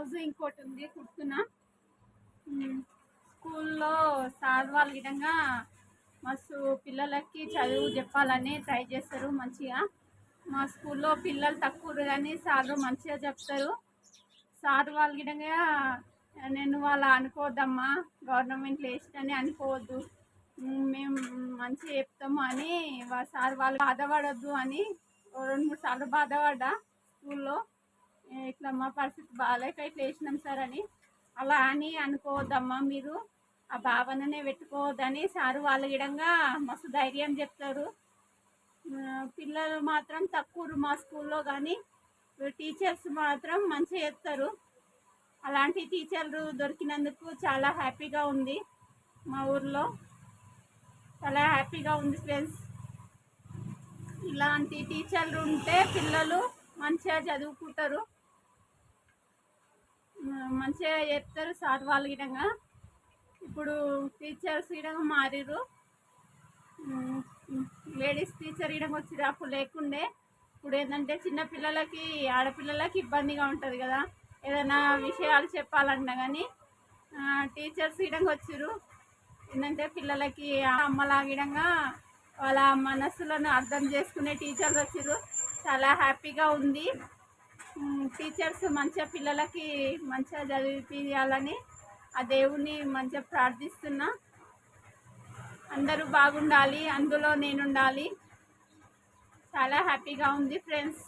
రోజు ఇంకోటి ఉంది కుడుతున్నా స్కూల్లో సార్ వాళ్ళ విధంగా మస్తు పిల్లలకి చదువు చెప్పాలని ట్రై చేస్తారు మంచిగా. మా స్కూల్లో పిల్లలు తక్కువ కానీ సార్లు మంచిగా చెప్తారు. సార్ వాళ్ళ విధంగా నేను వాళ్ళ అనుకోవద్దమ్మా గవర్నమెంట్ వేసినని అనుకోవద్దు. మేము మంచిగా చెప్తాము అని సార్ వాళ్ళు బాధపడద్దు అని రెండు మూడు సార్లు బాధపడ్డా స్కూల్లో. ఇట్లా మా పరిస్థితి బాగాలేక ఇట్లా వేసినాం సార్ అని. అలా అని అనుకోవద్దమ్మా మీరు. ఆ భావననే పెట్టుకోవద్దని సారు వాళ్ళ విధంగా మస్తు ధైర్యం చెప్తారు. పిల్లలు మాత్రం తక్కువ మా స్కూల్లో కానీ టీచర్స్ మాత్రం మంచిగా చెప్తారు అలాంటి టీచర్లు దొరికినందుకు చాలా హ్యాపీగా ఉంది మా ఊర్లో. చాలా హ్యాపీగా ఉంది ఫ్రెండ్స్. ఇలాంటి టీచర్లు ఉంటే పిల్లలు మంచిగా చదువుకుంటారు. మంచిగా చెప్తారు సార్ వాళ్ళ విధంగా ఇప్పుడు టీచర్స్ విధంగా మారిరు లేడీస్ టీచర్ విధంగా వచ్చి అప్పుడు లేకుండే ఇప్పుడు ఏంటంటే చిన్న పిల్లలకి ఆడపిల్లలకి ఇబ్బందిగా ఉంటుంది కదా. ఏదైనా విషయాలు చెప్పాలన్నా కానీ టీచర్స్ విధంగా వచ్చారు ఏంటంటే పిల్లలకి అమ్మలాగిడంగా వాళ్ళ మనస్సులను అర్థం చేసుకునే టీచర్స్ వచ్చారు చాలా హ్యాపీగా ఉంది. టీచర్స్ మంచిగా పిల్లలకి మంచిగా చదివిపించాలని ఆ దేవుణ్ణి మంచిగా ప్రార్థిస్తున్నా. అందరూ బాగుండాలి అందులో నేను ఉండాలి చాలా హ్యాపీగా ఉంది ఫ్రెండ్స్.